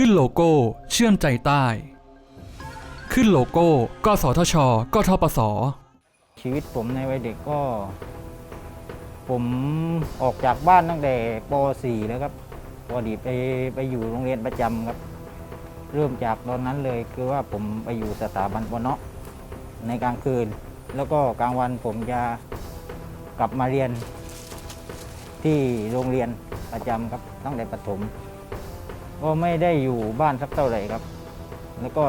ขึ้นโลโก้ เชื่อมใจใต้ ขึ้นโลโก้กสทชกทปส ชีวิตผมในวัยเด็กก็ ผมออกจากบ้านตั้งแต่ป .4 แล้วครับพอดีไปไปอยู่โรงเรียนประจำครับ เริ่มจากตอนนั้นเลยคือว่าผมไปอยู่สถาบันปนอะในกลางคืน แล้วก็กลางวันผมจะกลับมาเรียนที่โรงเรียนประจำครับตั้งแต่ประถม ก็ไม่ได้อยู่บ้านสักเท่าไหร่ครับ แล้วก็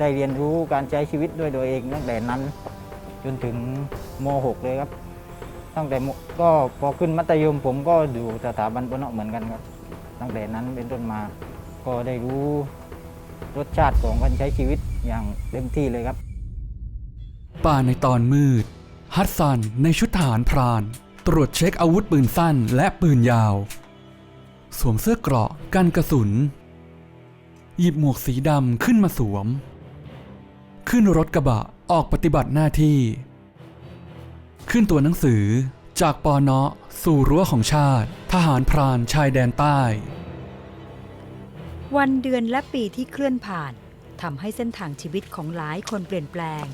ได้เรียนรู้การใช้ชีวิตด้วยตัวเองตั้งแต่นั้น จนถึงม .6 เลยครับ ตั้งแต่มก็พอขึ้นมัธยมผมก็อยู่สถาบันปนเหมือนกันครับ ตั้งแต่นั้นเป็นต้นมาก็ได้รู้รสชาติของการใช้ชีวิตอย่างเต็มที่เลยครับ ป่าในตอนมืด ฮัตซันในชุดทหารพราน ตรวจเช็คอาวุธปืนสั้นและปืนยาว สวมเสื้อเกราะกันกระสุน หยิบหมวกสีดำขึ้นมาสวม ขึ้นรถกระบะออกปฏิบัติหน้าที่ ขึ้นตัวหนังสือจากปอเนาะสู่รั้วของชาติ ทหารพรานชายแดนใต้ วันเดือนและปีที่เคลื่อนผ่านทำให้เส้นทางชีวิตของหลายคนเปลี่ยนแปลง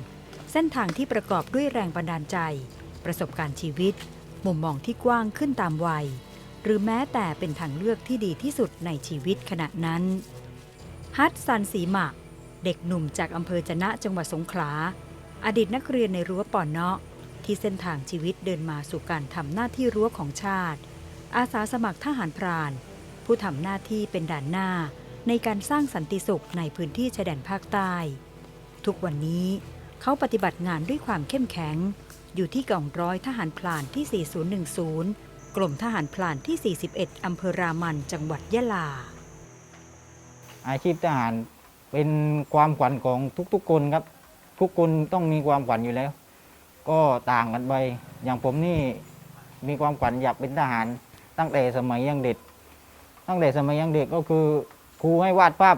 เส้นทางที่ประกอบด้วยแรงบันดาลใจ ประสบการณ์ชีวิต มุมมองที่กว้างขึ้นตามวัย หรือแม้แต่เป็นทางเลือกที่ดีที่สุดในชีวิตขณะนั้น ฮัตซันสีหมะเด็กหนุ่มจากอำเภอจะนะจังหวัดสงขลา อดีตนักเรียนในรั้วปอนเนาะ ที่เส้นทางชีวิตเดินมาสู่การทำหน้าที่รั้วของชาติ อาสาสมัครทหารพราน ผู้ทำหน้าที่เป็นด่านหน้าในการสร้างสันติสุขในพื้นที่ชายแดนภาคใต้ ทุกวันนี้เขาปฏิบัติงานด้วยความเข้มแข็ง อยู่ที่กองร้อยทหารพลานที่ 4010 กรมทหารพลานที่ 41 อำเภอรามันจังหวัดยะลา อาชีพทหารเป็นความขวัญของทุกๆคนครับ ทุกคนต้องมีความขวัญอยู่แล้ว ก็ต่างกันไป อย่างผมนี่มีความขวัญอยากเป็นทหาร ตั้งแต่สมัยยังเด็ก ตั้งแต่สมัยยังเด็กก็คือครูให้วาดภาพ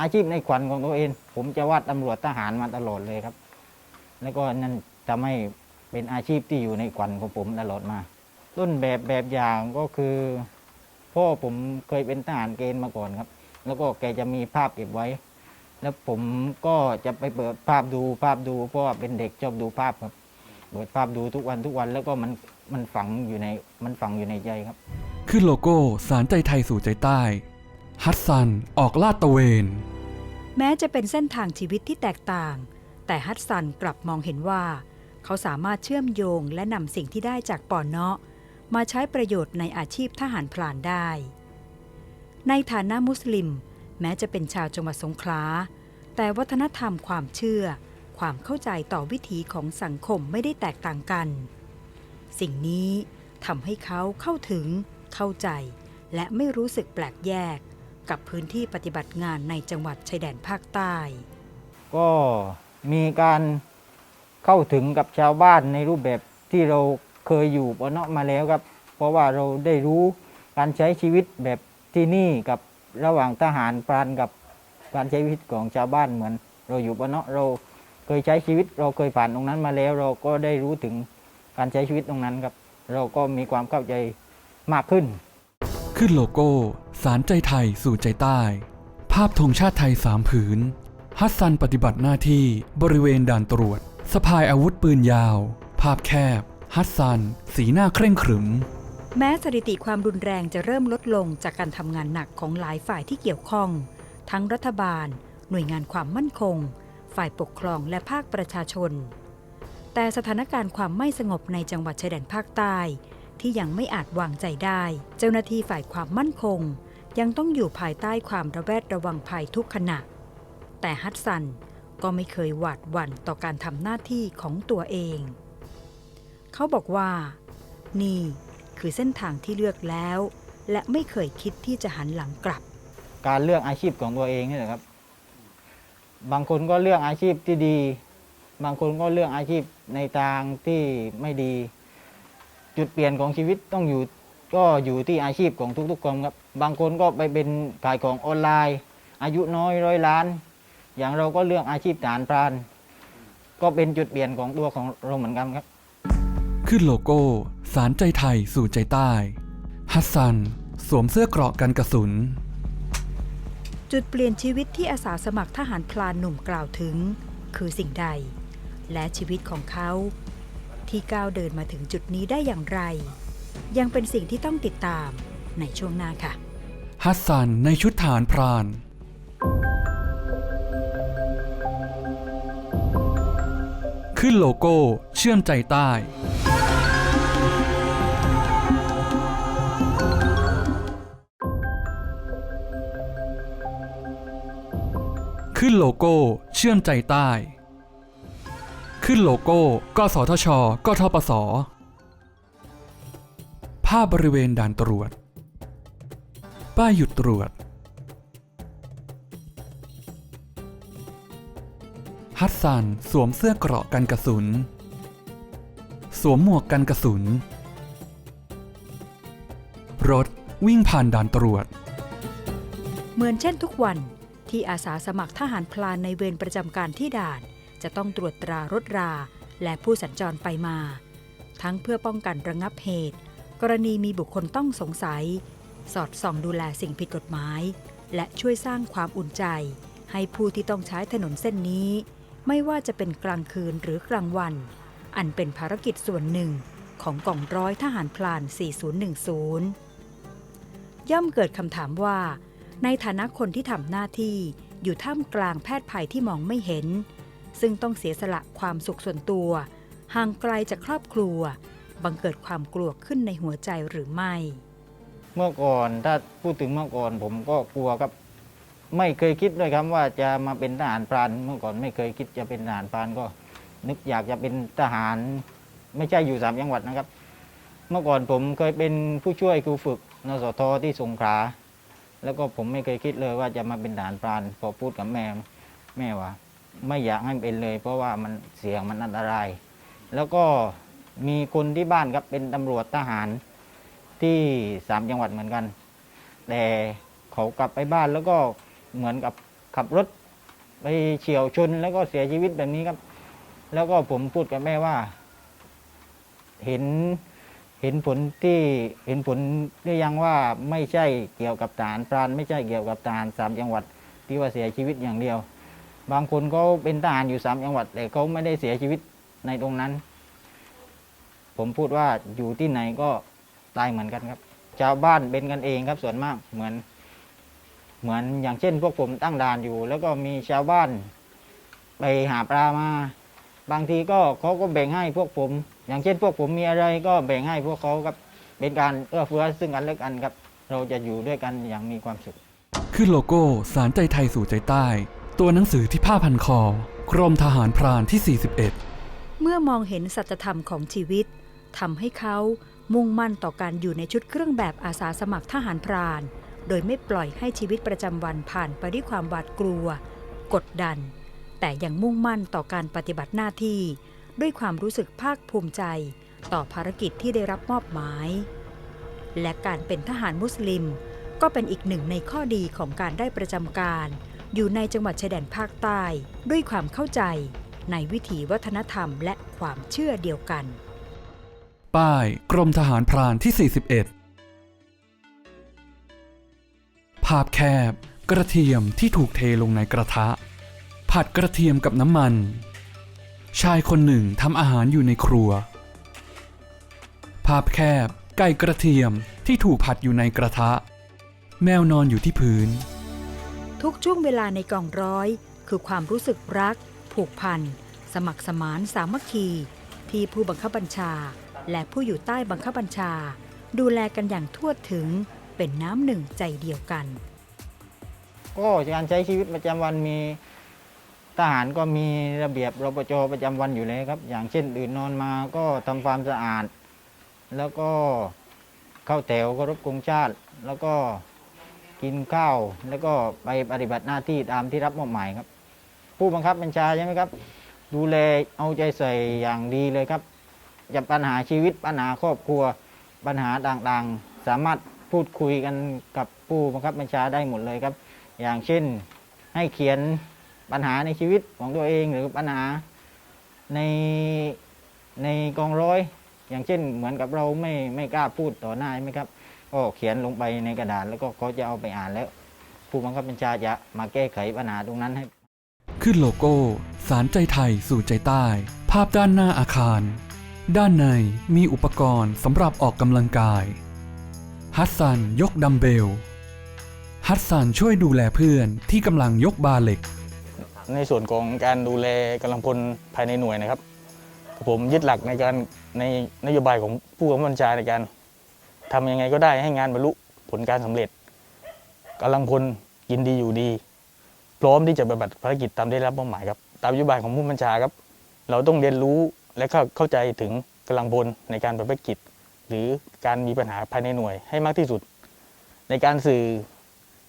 อาชีพในขวัญของตัวเอง ผมจะวาดตำรวจทหารมาตลอดเลยครับ แล้วก็นั่นทำให้เป็นอาชีพที่อยู่ในขวัญของผมตลอดมา ต้นแบบแบบอย่างก็คือ พ่อผมเคยเป็นทหารเกณฑ์มาก่อนครับ แล้วก็แกจะมีภาพเก็บไว้ แล้วผมก็จะไปเปิดภาพดูภาพดูเพราะว่าเป็นเด็กชอบดูภาพครับเปิดภาพดูทุกวันทุกวันแล้วก็มันมันฝังอยู่ในมันฝังอยู่ในใจครับขึ้นโลโก้สารใจไทยสู่ใจใต้ ฮัตซันออกลาดตระเวน แม้จะเป็นเส้นทางชีวิตที่แตกต่าง แต่ฮัตซันกลับมองเห็นว่า เขาสามารถเชื่อมโยงและนำสิ่งที่ได้จากปอนเนาะ มาใช้ประโยชน์ในอาชีพทหารพลานได้ ในฐานะมุสลิม แม้จะเป็นชาวจังหวัดสงขลา แต่วัฒนธรรมความเชื่อ ความเข้าใจต่อวิถีของสังคมไม่ได้แตกต่างกัน สิ่งนี้ทำให้เขาเข้าถึง เข้าใจ และไม่รู้สึกแปลกแยก กับพื้นที่ปฏิบัติงานในจังหวัดชายแดนภาคใต้ ก็มีการเข้าถึงกับชาวบ้านในรูปแบบที่เรา เคยอยู่ปะเนาะมาแล้วครับ เพราะว่าเราได้รู้การใช้ชีวิตแบบที่นี่กับระหว่างทหารพรานกับการใช้ชีวิตของชาวบ้านเหมือน เราอยู่ปะเนาะเราเคยใช้ชีวิตเราเคยผ่านตรงนั้นมาแล้ว เราก็ได้รู้ถึงการใช้ชีวิตตรงนั้นครับ เราก็มีความเข้าใจมากขึ้น ขึ้นโลโก้ สารใจไทยสู่ใจใต้ ภาพธงชาติไทยสามผืน ฮัตซันปฏิบัติหน้าที่บริเวณด่านตรวจสะพายอาวุธปืนยาว ภาพแคบ ฮัตซันสีหน้าเคร่งขรึม แม้สถิติความรุนแรงจะเริ่มลดลงจากการทำงานหนักของหลายฝ่ายที่เกี่ยวข้อง ทั้งรัฐบาล หน่วยงานความมั่นคง ฝ่ายปกครองและภาคประชาชน แต่สถานการณ์ความไม่สงบในจังหวัดชายแดนภาคใต้ ที่ยังไม่อาจวางใจได้ เจ้าหน้าที่ฝ่ายความมั่นคง ยังต้องอยู่ภายใต้ความระแวดระวังภัยทุกขณะ แต่ฮัตซันก็ไม่เคยหวาดหวั่นต่อการทำหน้าที่ของตัวเอง เขาบอกว่า นี่คือเส้นทางที่เลือกแล้ว และไม่เคยคิดที่จะหันหลังกลับ การเลือกอาชีพของตัวเองนี่แหละครับ บางคนก็เลือกอาชีพที่ดี บางคนก็เลือกอาชีพในทางที่ไม่ดี จุดเปลี่ยนของชีวิตต้องอยู่ก็อยู่ที่อาชีพของทุกๆคนครับ บางคนก็ไปเป็นขายของออนไลน์ อายุน้อยร้อยล้าน อย่างเราก็เลือกอาชีพฐานพราน ก็เป็นจุดเปลี่ยนของตัวของเราเหมือนกันครับ ขึ้นโลโก้ สารใจไทยสู่ใจใต้ ฮัตซัน สวมเสื้อเกราะกันกระสุน จุดเปลี่ยนชีวิตที่อาสาสมัครทหารพลานหนุ่มกล่าวถึง คือสิ่งใด และชีวิตของเขา ที่ก้าวเดินมาถึงจุดนี้ได้อย่างไร ยังเป็นสิ่งที่ต้องติดตามในช่วงหน้าค่ะ ฮัสซันในชุดฐานพรานขึ้นโลโก้ เชื่อมใจใต้ ขึ้นโลโก้ เชื่อมใจใต้ ขึ้นโลโก้กสทช กทปส ภาพบริเวณด่านตรวจ ป้ายหยุดตรวจ ฮัตซันสวมเสื้อเกราะกันกระสุน สวมหมวกกันกระสุน รถวิ่งผ่านด่านตรวจ เหมือนเช่นทุกวัน ที่อาสาสมัครทหารพลานในเวรประจำการที่ด่าน จะต้องตรวจตรารถรา และผู้สัญจรไปมา ทั้งเพื่อป้องกันระงับเหตุ กรณีมีบุคคลต้องสงสัย สอดส่องดูแลสิ่งผิดกฎหมาย และช่วยสร้างความอุ่นใจ ให้ผู้ที่ต้องใช้ถนนเส้นนี้ ไม่ว่าจะเป็นกลางคืนหรือกลางวัน อันเป็นภารกิจส่วนหนึ่งของกองร้อยทหารพลาน 4010 ย่อมเกิดคำถามว่า ในฐานะคนที่ทำหน้าที่อยู่ท่ามกลางแพทย์ภัยที่มองไม่เห็น ซึ่งต้องเสียสละความสุขส่วนตัว ห่างไกลจากครอบครัว บังเกิดความกลัวขึ้นในหัวใจหรือไม่ เมื่อก่อนถ้าพูดถึงเมื่อก่อนผมก็กลัวครับ ไม่เคยคิดเลยครับว่าจะมาเป็นทหารพรานเมื่อก่อนไม่เคยคิดจะเป็นทหารพรานก็ นึกอยากจะเป็นทหาร ไม่ใช่อยู่สามจังหวัดนะครับ เมื่อก่อนผมเคยเป็นผู้ช่วยครูฝึกนสทที่สงขลา แล้วก็ผมไม่เคยคิดเลยว่าจะมาเป็นทหารพราน พอพูดกับแม่แม่ว่า ไม่อยากให้เป็นเลย เพราะว่ามันเสี่ยงมันอันตราย แล้วก็มีคนที่บ้านครับเป็นตำรวจทหารที่สามจังหวัดเหมือนกัน แต่เขากลับไปบ้านแล้วก็เหมือนกับขับรถไปเฉียวชนแล้วก็เสียชีวิตแบบนี้ครับ แล้วก็ผมพูดกับแม่ว่า เห็น เห็นผลที่เห็นผลหรือยังว่าไม่ใช่เกี่ยวกับทหารพรานไม่ใช่เกี่ยวกับทหารสามจังหวัดที่ว่าเสียชีวิตอย่างเดียว บางคนเขาเป็นทหารอยู่สามจังหวัดแต่เขาไม่ได้เสียชีวิตในตรงนั้น ผมพูดว่าอยู่ที่ไหนก็ตายเหมือนกันครับ ชาวบ้านเป็นกันเองครับส่วนมากเหมือน เหมือนอย่างเช่น พวกผมตั้งด่านอยู่ แล้วก็มีชาวบ้านไปหาปลามา บางทีก็เขาก็แบ่งให้พวกผม อย่างเช่นพวกผมมีอะไรก็แบ่งให้พวกเขาครับเป็นการเอื้อเฟื้อซึ่งกันและกันครับ เราจะอยู่ด้วยกันอย่างมีความสุข ขึ้นโลโก้สารใจไทยสู่ใจใต้ ตัวหนังสือที่ผ้าพันคอกรมทหารพรานที่ 41 เมื่อมองเห็นสัจธรรมของชีวิตทำให้เขามุ่งมั่นต่อการอยู่ในชุดเครื่องแบบอาสาสมัครทหารพราน โดยไม่ปล่อยให้ชีวิตประจำวันผ่านไปด้วยความหวาดกลัว กดดัน แต่ยังมุ่งมั่นต่อการปฏิบัติหน้าที่ ด้วยความรู้สึกภาคภูมิใจ ต่อภารกิจที่ได้รับมอบหมาย และการเป็นทหารมุสลิม ก็เป็นอีกหนึ่งในข้อดีของการได้ประจำการ อยู่ในจังหวัดชายแดนภาคใต้ ด้วยความเข้าใจ ในวิถีวัฒนธรรมและความเชื่อเดียวกัน ป้ายกรมทหารพรานที่ 41 ภาพแคบ กระเทียมที่ถูกเทลงในกระทะ ผัดกระเทียมกับน้ำมัน ชายคนหนึ่งทำอาหารอยู่ในครัว ภาพแคบ ไก่กระเทียมที่ถูกผัดอยู่ในกระทะ แมวนอนอยู่ที่พื้น ทุกช่วงเวลาในกองร้อย คือความรู้สึกรัก ผูกพัน สมัครสมานสามัคคี ที่ผู้บังคับบัญชา และผู้อยู่ใต้บังคับบัญชา ดูแลกันอย่างทั่วถึงเป็นน้ำหนึ่งใจเดียวกัน ก็การใช้ชีวิตประจำวันมี ทหารก็มีระเบียบรปจประจำวันอยู่เลยครับ อย่างเช่นตื่นนอนมาก็ทำความสะอาด แล้วก็เข้าแถวเคารพกงชาติ แล้วก็กินข้าว แล้วก็ไปปฏิบัติหน้าที่ตามที่รับมอบหมายครับ ผู้บังคับบัญชาใช่ไหมครับ ดูแลเอาใจใส่อย่างดีเลยครับจะปัญหาชีวิตปัญหาครอบครัวปัญหาต่างๆ สามารถพูดคุยกันกับผู้บังคับบัญชาได้หมดเลยครับ อย่างเช่นให้เขียน ปัญหาในชีวิตของตัวเองหรือปัญหาในในกองร้อย อย่างเช่นเหมือนกับเราไม่ไม่กล้าพูดต่อหน้าใช่ไหมครับก็เขียนลงไปในกระดาษแล้วก็เขาจะเอาไปอ่านแล้ว ผู้บังคับบัญชาจะมาแก้ไขปัญหาตรงนั้นให้ ขึ้นโลโก้ สารใจไทยสู่ใจใต้ ภาพด้านหน้าอาคาร ด้านในมีอุปกรณ์สำหรับออกกำลังกาย ฮัสซันยกดัมเบล ฮัสซันช่วยดูแลเพื่อนที่กำลังยกบาเหล็ก ในส่วนของการดูแลกำลังพลภายในหน่วยนะครับ ผมยึดหลักในการในนโยบายของผู้กำกับบัญชาในการทำยังไงก็ได้ให้งานบรรลุผลการสำเร็จกำลังพลยินดีอยู่ดี พร้อมที่จะปฏิบัติภารกิจตามได้รับมอบหมายครับตามนโยบายของผู้บัญชาครับ เราต้องเรียนรู้และเข้าเข้าใจถึงกำลังพลในการปฏิบัติภารกิจ หรือการมีปัญหาภายในหน่วยให้มากที่สุด ในการสื่อ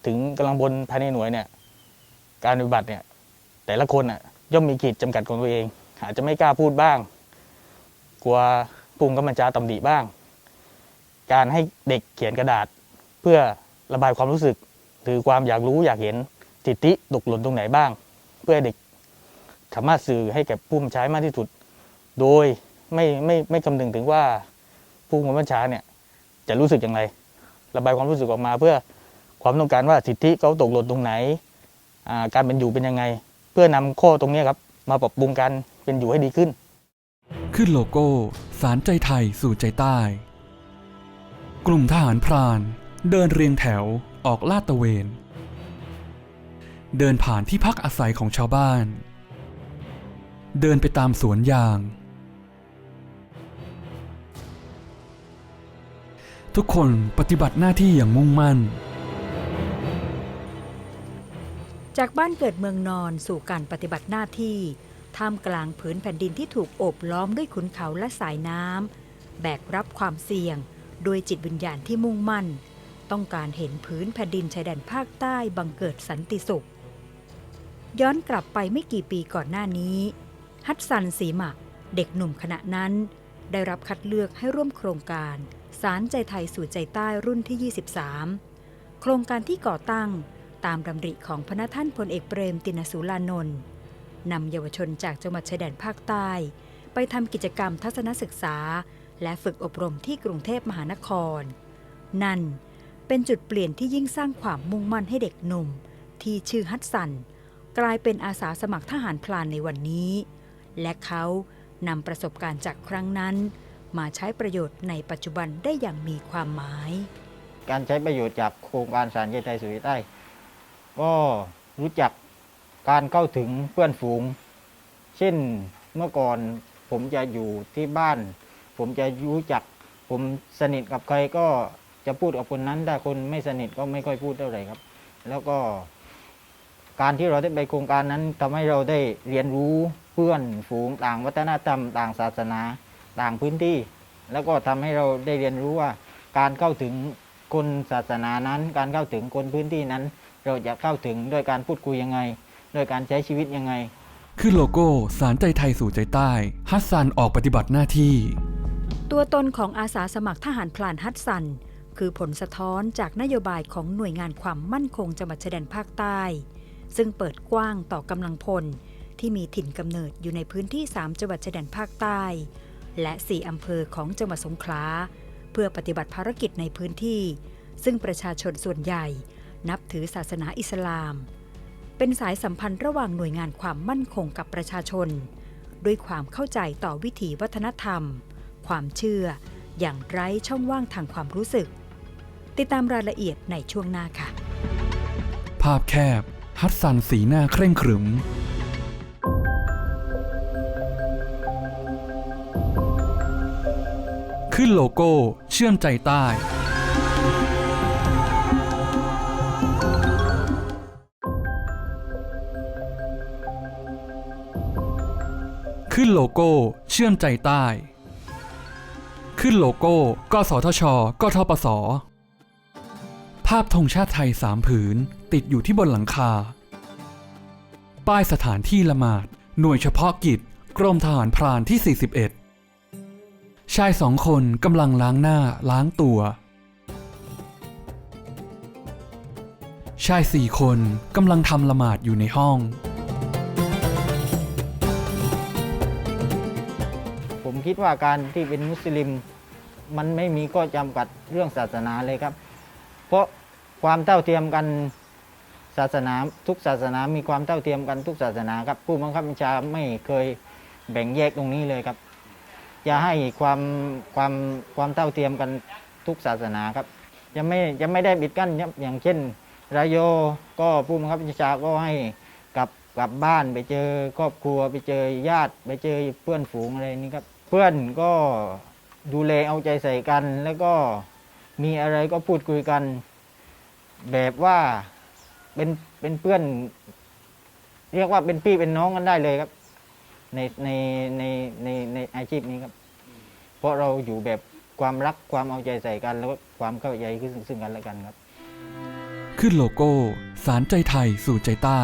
ถึงกำลังพลภายในหน่วยเนี่ยการปฏิบัติเนี่ย แต่ละคนอะย่อมมีขีดจำกัดของตัวเอง อาจจะไม่กล้าพูดบ้าง กลัวปรุงกำมันจาตำหนิบ้าง การให้เด็กเขียนกระดาษ เพื่อระบายความรู้สึก หรือความอยากรู้อยากเห็นสิทธิตกหล่นตรงไหนบ้าง เพื่อเด็กสามารถสื่อให้แก่ผู้บัญชามากที่สุด โดยไม่ไม่ไม่คำนึงถึงว่าผู้บัญชาเนี่ยจะรู้สึกอย่างไร ระบายความรู้สึกออกมาเพื่อความต้องการว่าสิทธิเขาตกหล่นตรงไหน การเป็นอยู่เป็นยังไง พื่อนำข้อตรงนี้ครับมาปรับปรุงการเป็นอยู่ให้ดีขึ้น ขึ้นโลโก้ สารใจไทยสู่ใจใต้ กลุ่มทหารพราน เดินเรียงแถวออกลาดตระเวน เดินผ่านที่พักอาศัยของชาวบ้าน เดินไปตามสวนยาง ทุกคนปฏิบัติหน้าที่อย่างมุ่งมั่น จากบ้านเกิดเมืองนอนสู่การปฏิบัติหน้าที่ท่ามกลางผืนแผ่นดินที่ถูกโอบล้อมด้วยขุนเขาและสายน้ำแบกรับความเสี่ยงโดยจิตวิญญาณที่มุ่งมั่น ต้องการเห็นผืนแผ่นดินชายแดนภาคใต้บังเกิดสันติสุข ย้อนกลับไปไม่กี่ปีก่อนหน้านี้ ฮัตซันสีหมักเด็กหนุ่มขณะนั้น ได้รับคัดเลือกให้ร่วมโครงการสารใจไทยสู่ใจใต้รุ่นที่ 23 โครงการที่ก่อตั้ง ตามดำริของพระท่านพลเอกเปรมตินสุรานนท์นำเยาวชนจากจังหวัดชายแดนภาคใต้ ไปทำกิจกรรมทัศนศึกษา และฝึกอบรมที่กรุงเทพมหานคร นั่นเป็นจุดเปลี่ยนที่ยิ่งสร้างความมุ่งมั่นให้เด็กหนุ่ม ที่ชื่อฮัตสัน กลายเป็นอาสาสมัครทหารพลานในวันนี้ และเขานำประสบการณ์จากครั้งนั้น มาใช้ประโยชน์ในปัจจุบันได้อย่างมีความหมาย การใช้ประโยชน์จากโครงการสารใจไทยสู่ใจใต้ ก็รู้จักการเข้าถึงเพื่อนฝูง เช่นเมื่อก่อนผมจะอยู่ที่บ้าน ผมจะรู้จัก ผมสนิทกับใครก็จะพูดกับคนนั้นได้คนไม่สนิทก็ไม่ค่อยพูดเท่าไหร่ครับ แล้วก็ การที่เราได้ไปโครงการนั้นทำให้เราได้เรียนรู้เพื่อนฝูงต่างวัฒนธรรม ต่างศาสนา ต่างพื้นที่ แล้วก็ทำให้เราได้เรียนรู้ว่า การเข้าถึงคนศาสนานั้น การเข้าถึงคนพื้นที่นั้น เราจะเข้าถึงด้วยการพูดคุยยังไงโดยการใช้ชีวิตยังไง ขึ้นโลโก้ สารใจไทยสู่ใจใต้ ฮัสซันออกปฏิบัติหน้าที่ ตัวตนของอาสาสมัครทหารพลานฮัตสัน คือผลสะท้อนจากนโยบายของหน่วยงานความมั่นคงจังหวัดชายแดนภาคใต้ ซึ่งเปิดกว้างต่อกำลังพล ที่มีถิ่นกำเนิดอยู่ในพื้นที่ 3 จังหวัดชายแดนภาคใต้ และ 4 อำเภอของจังหวัดสงขลาเพื่อปฏิบัติภารกิจในพื้นที่ ซึ่งประชาชนส่วนใหญ่ นับถือศาสนาอิสลาม เป็นสายสัมพันธ์ระหว่างหน่วยงานความมั่นคงกับประชาชน ด้วยความเข้าใจต่อวิถีวัฒนธรรม ความเชื่อ อย่างไร้ช่องว่างทางความรู้สึก ติดตามรายละเอียดในช่วงหน้าค่ะ ภาพแคบ ฮัสซันสีหน้าเคร่งขรึมขึ้นโลโก้ เชื่อมใจใต้ ขึ้นโลโก้ เชื่อมใจใต้ ขึ้นโลโก้ กสทช กทปส ภาพธงชาติไทยสามผืน ติดอยู่ที่บนหลังคา ป้ายสถานที่ละหมาด หน่วยเฉพาะกิจ กรมทหารพรานที่ 41 ชายสองคนกำลังล้างหน้าล้างตัว ชายสี่คนกำลังทำละหมาดอยู่ในห้อง คิดว่าการที่เป็นมุสลิม มันไม่มีข้อจำกัดเรื่องศาสนาเลยครับ เพราะความเท่าเทียมกันศาสนาทุกศาสนามีความเท่าเทียมกันทุกศาสนาครับผู้บังคับบัญชาไม่เคยแบ่งแยกตรงนี้เลยครับจะให้ความความความเท่าเทียมกันทุกศาสนาครับจะไม่จะไม่ได้ปิดกั้นอย่างเช่นรายโยก็ผู้บังคับบัญชาก็ให้กลับกลับบ้านไปเจอครอบครัวไปเจอญาติ ไปเจอเพื่อนฝูงอะไรนี่ครับ เพื่อนก็ดูแลเอาใจใส่กัน แล้วก็มีอะไรก็พูดคุยกัน แบบว่าเป็นเป็นเพื่อน เรียกว่าเป็นพี่เป็นน้องกันได้เลยครับ ในในในในในอาชีพนี้ครับ เพราะเราอยู่แบบความรักความเอาใจใส่กัน แล้วก็ความเข้าใจซึ่งกันและกันครับ ขึ้นโลโก้ สารใจไทยสู่ใจใต้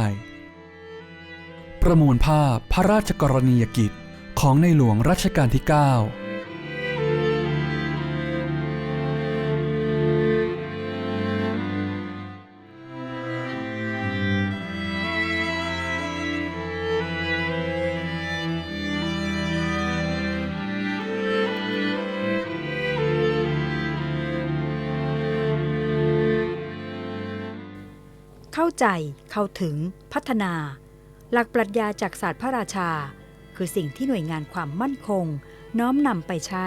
ประมวลภาพพระราชกรณียกิจ ของในหลวงรัชกาลที่ 9เข้าใจเข้าถึงพัฒนา หลักปรัชญาจากศาสตร์พระราชา คือสิ่งที่หน่วยงานความมั่นคง น้อมนำไปใช้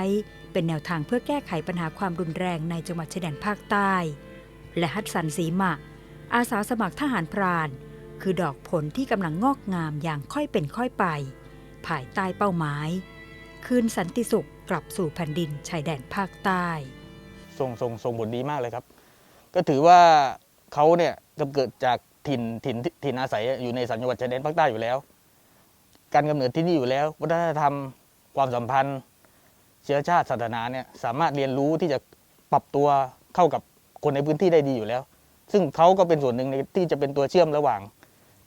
เป็นแนวทางเพื่อแก้ไขปัญหาความรุนแรงในจังหวัดชายแดนภาคใต้ และฮัตสันสีมะ อาสาสมัครทหารพราน คือดอกผลที่กำลังงอกงามอย่างค่อยเป็นค่อยไป ภายใต้เป้าหมาย คืนสันติสุขกลับสู่แผ่นดินชายแดนภาคใต้ส่งส่งส่งบทดีมากเลยครับ ก็ถือว่าเขาเนี่ยกำเกิดจากถิ่นถิ่นถิ่นอาศัยอยู่ในสัญญวัดชายแดนภาคใต้อยู่แล้ว การกำเนิดที่นี่อยู่แล้ว วัฒนธรรมความสัมพันธ์ เชื้อชาติศาสนาเนี่ยสามารถเรียนรู้ที่จะปรับตัวเข้ากับคนในพื้นที่ได้ดีอยู่แล้ว ซึ่งเขาก็เป็นส่วนหนึ่งในที่จะเป็นตัวเชื่อมระหว่าง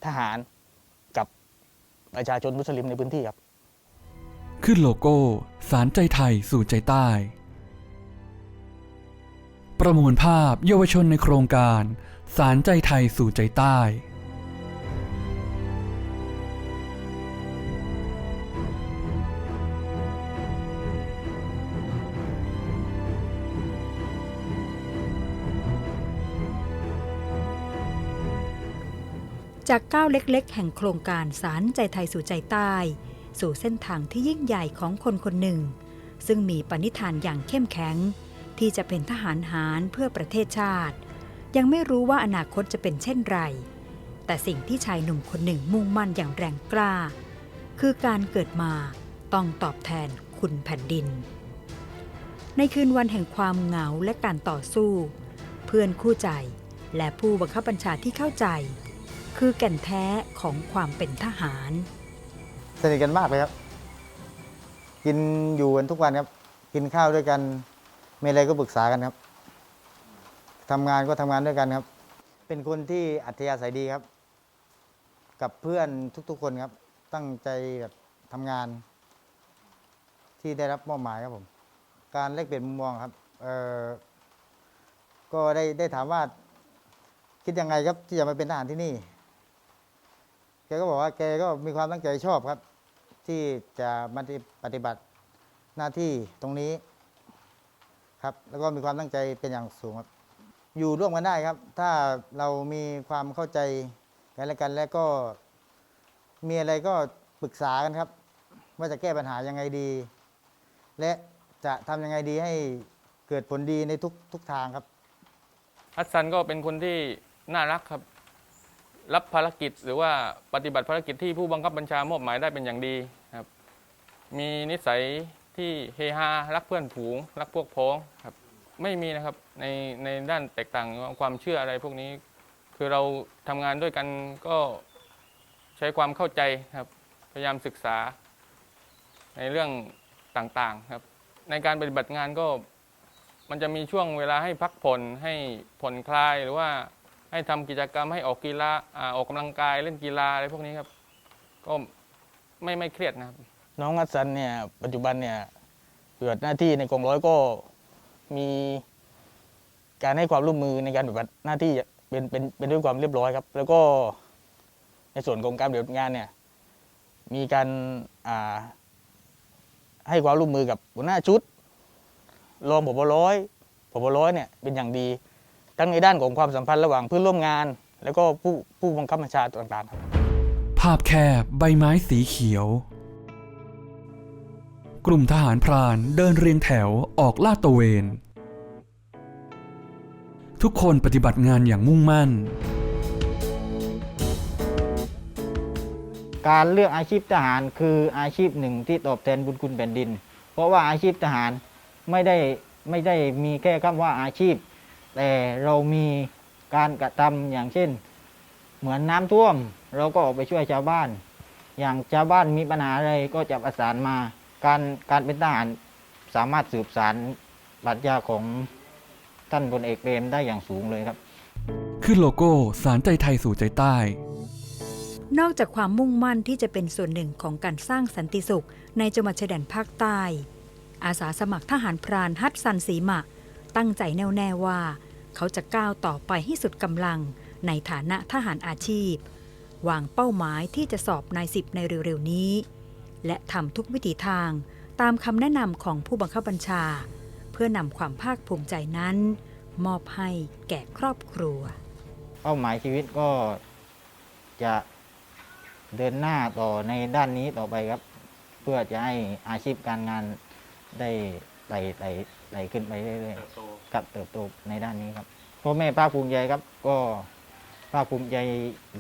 ทหารกับประชาชนมุสลิมในพื้นที่ครับ ขึ้นโลโก้ สารใจไทยสู่ใจใต้ ประมวลภาพเยาวชนในโครงการ สารใจไทยสู่ใจใต้ จากก้าวเล็กๆ แห่งโครงการสารใจไทยสู่ใจใต้ สู่เส้นทางที่ยิ่งใหญ่ของคนคนหนึ่ง ซึ่งมีปณิธานอย่างเข้มแข็ง ที่จะเป็นทหารหารเพื่อประเทศชาติ ยังไม่รู้ว่าอนาคตจะเป็นเช่นไร แต่สิ่งที่ชายหนุ่มคนหนึ่งมุ่งมั่นอย่างแรงกล้า คือการเกิดมาต้องตอบแทนคุณแผ่นดิน ในคืนวันแห่งความเหงาและการต่อสู้ เพื่อนคู่ใจและผู้บังคับบัญชาที่เข้าใจ คือแก่นแท้ของความเป็นทหาร สนิทกันมากเลยครับ กินอยู่กันทุกวันครับ กินข้าวด้วยกันมีอะไรก็ปรึกษากันครับทำงานก็ทำงานด้วยกันครับ เป็นคนที่อัธยาศัยดีครับ กับเพื่อนทุกๆคนครับ ตั้งใจแบบทำงาน ที่ได้รับมอบหมายครับผม การแลกเปลี่ยนมุมมองครับเออก็ได้ได้ถามว่าคิดยังไงครับที่จะมาเป็นทหารที่นี่ แกก็บอกว่าแกก็มีความตั้งใจชอบครับ ที่จะมาปฏิบัติหน้าที่ตรงนี้ครับ แล้วก็มีความตั้งใจเป็นอย่างสูงครับ อยู่ร่วมกันได้ครับ ถ้าเรามีความเข้าใจกันและกันแล้วก็มีอะไรก็ปรึกษากันครับ ว่าจะแก้ปัญหายังไงดี และจะทำยังไงดีให้เกิดผลดีในทุกทุกทางครับ ฮัสซันก็เป็นคนที่น่ารักครับ รับภารกิจหรือว่าปฏิบัติภารกิจที่ผู้บังคับบัญชามอบหมายได้เป็นอย่างดีครับ มีนิสัยที่เฮฮารักเพื่อนผูง รักพวกพ้องครับ ไม่มีนะครับในในด้านแตกต่างความเชื่ออะไรพวกนี้ คือเราทำงานด้วยกันก็ใช้ความเข้าใจครับ พยายามศึกษา ในเรื่องต่างๆครับ ในการปฏิบัติงานก็มันจะมีช่วงเวลาให้พักผ่อนให้ผ่อนคลายหรือว่า ให้ทำกิจกรรมให้ออกกีฬาอออกกำลังกายเล่นกีฬาอะไรพวกนี้ครับ ก็ไม่ไม่เครียดนะครับ น้องอัสซันเนี่ยปัจจุบันเนี่ยปฏิบัติหน้าที่ในกองร้อยก็มีการให้ความร่วมมือในการปฏิบัติหน้าที่เป็นเป็นเป็นด้วยความเรียบร้อยครับ แล้วก็ในส่วนของการปฏิบัติงานเนี่ยมีการอ่าให้ความร่วมมือกับหัวหน้าชุดรองผบร้อยผบร้อยเนี่ยเป็นอย่างดี ทั้งในด้านของความสัมพันธ์ระหว่างเพื่อนร่วมงาน แล้วก็ผู้ผู้บังคับบัญชาต่างๆครับภาพแคบใบไม้สีเขียว กลุ่มทหารพรานเดินเรียงแถวออกลาดตระเวน ทุกคนปฏิบัติงานอย่างมุ่งมั่น การเลือกอาชีพทหารคืออาชีพหนึ่งที่ตอบแทนบุญคุณแผ่นดิน เพราะว่าอาชีพทหารไม่ได้ไม่ได้มีแค่คำว่าอาชีพ แต่เรามีการกระทำอย่างเช่น เหมือนน้ำท่วม เราก็ออกไปช่วยชาวบ้าน อย่างชาวบ้านมีปัญหาอะไรก็จะประสานมา การการเป็นทหารสามารถสืบสารปรัชญาของท่านพลเอกเปรมได้อย่างสูงเลยครับ ขึ้นโลโก้สารใจไทยสู่ใจใต้ นอกจากความมุ่งมั่นที่จะเป็นส่วนหนึ่งของการสร้างสันติสุข ในจังหวัดชายแดนภาคใต้ อาสาสมัครทหารพรานฮัตซันสีมะ ตั้งใจแน่วแน่ว่า เขาจะก้าวต่อไปให้สุดกำลังในฐานะทหารอาชีพ วางเป้าหมายที่จะสอบนายสิบในเร็วๆนี้ และทำทุกวิถีทางตามคำแนะนำของผู้บังคับบัญชา เพื่อนำความภาคภูมิใจนั้น มอบให้แก่ครอบครัว เป้าหมายชีวิตก็จะเดินหน้าต่อในด้านนี้ต่อไปครับ เพื่อจะให้อาชีพการงานได้ไต่ไต่ ไต่ขึ้นไปเรื่อยๆกับเติบโตในด้านนี้ครับพ่อแม่ภาคภูมิใจครับ ก็ภาคภูมิใจ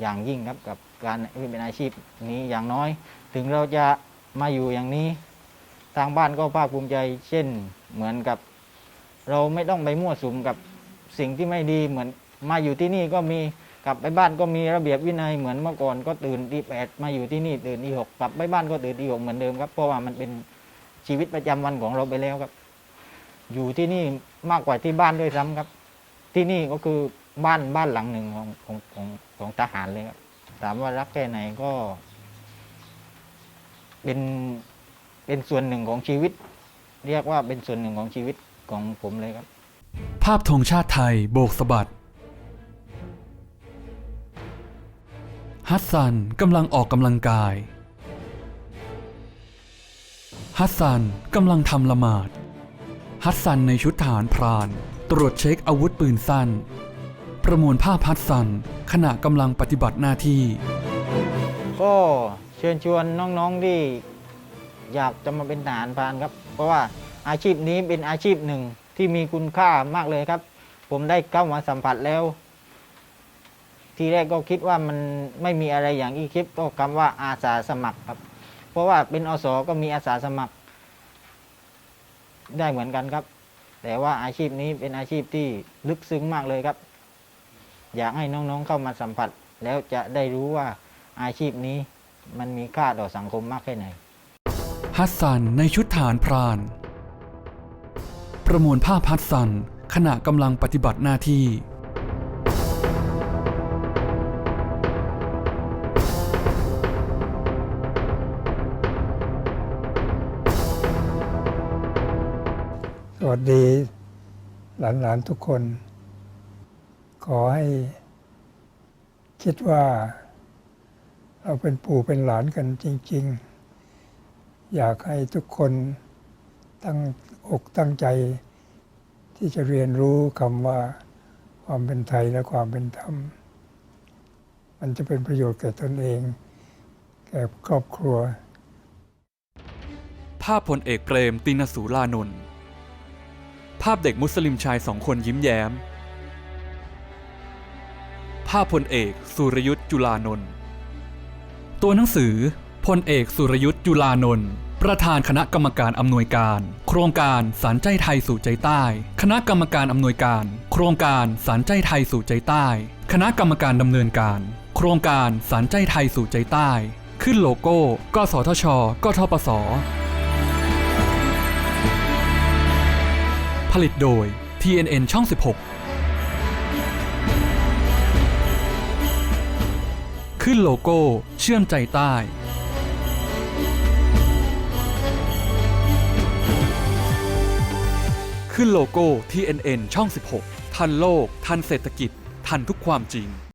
อย่างยิ่งครับกับการที่เป็นอาชีพนี้อย่างน้อย ถึงเราจะมาอยู่อย่างนี้ ทางบ้านก็ภาคภูมิใจ เช่นเหมือนกับ เราไม่ต้องไปมั่วสุมกับสิ่งที่ไม่ดีเหมือนมาอยู่ที่นี่ก็มีกลับไปบ้านก็มีระเบียบวินัยเหมือนเมื่อก่อนก็ตื่นที่แปดมาอยู่ที่นี่ตื่นที่หกกลับไปบ้านก็ตื่นที่หกเหมือนเดิมครับเพราะว่ามันเป็นชีวิตประจำวันของเราไปแล้วครับ อยู่ที่นี่มากกว่าที่บ้านด้วยซ้ำครับ ที่นี่ก็คือบ้านบ้านหลังหนึ่งของของของของทหารเลยครับถามว่ารักแค่ไหนก็ เป็นเป็นส่วนหนึ่งของชีวิต เรียกว่าเป็นส่วนหนึ่งของชีวิตของผมเลยครับ ภาพธงชาติไทยโบกสะบัดฮัสซันกำลังออกกำลังกาย ฮัสซันกำลังทำละหมาด ฮัสซันในชุดทหารพราน ตรวจเช็คอาวุธปืนสั้น ประมวลภาพฮัสซัน ขณะกำลังปฏิบัติหน้าที่ ก็เชิญชวนน้องๆที่อยากจะมาเป็นทหารพรานครับ เพราะว่าอาชีพนี้เป็นอาชีพหนึ่งที่มีคุณค่ามากเลยครับ ผมได้เข้ามาสัมผัสแล้ว ทีแรกก็คิดว่ามันไม่มีอะไรอย่างที่คิดก็คำว่าอาสาสมัครครับ เพราะว่าเป็นอสก็มีอาสาสมัคร ได้เหมือนกันครับ แต่ว่าอาชีพนี้เป็นอาชีพที่ลึกซึ้งมากเลยครับ อยากให้น้องๆเข้ามาสัมผัส แล้วจะได้รู้ว่าอาชีพนี้มันมีค่าต่อสังคมมากแค่ไหน ฮัสซันในชุดฐานพราน ประมวลภาพฮัสซันขณะกำลังปฏิบัติหน้าที่ วัสดีหลานๆทุกคน ขอให้ คิดว่า เราเป็นปู่เป็นหลานกันจริง ๆ อยากให้ทุกคนตั้งอกตั้งใจ ที่จะเรียนรู้คำว่าความเป็นไทยและความเป็นธรรม มันจะเป็นประโยชน์แก่ตนเอง แก่ครอบครัว ภาพพลเอกเปรมตินสูลานนท์ ภาพเด็กมุสลิมชายสองคนยิ้มแย้ม ภาพพลเอกสุรยุทธ์จุลานนท์ตัวหนังสือพลเอกสุรยุทธ์จุลานนท์ประธานคณะกรรมการอำนวยการ โครงการสารใจไทยสู่ใจใต้ คณะกรรมการอำนวยการ โครงการสารใจไทยสู่ใจใต้ คณะกรรมการดำเนินการ โครงการสารใจไทยสู่ใจใต้ ขึ้นโลโก้ กสทช กทปส ผลิตโดย TNN ช่อง 16 ขึ้นโลโก้ เชื่อมใจใต้ ขึ้นโลโก้ TNN ช่อง 16 ทันโลก ทันเศรษฐกิจ ทันทุกความจริง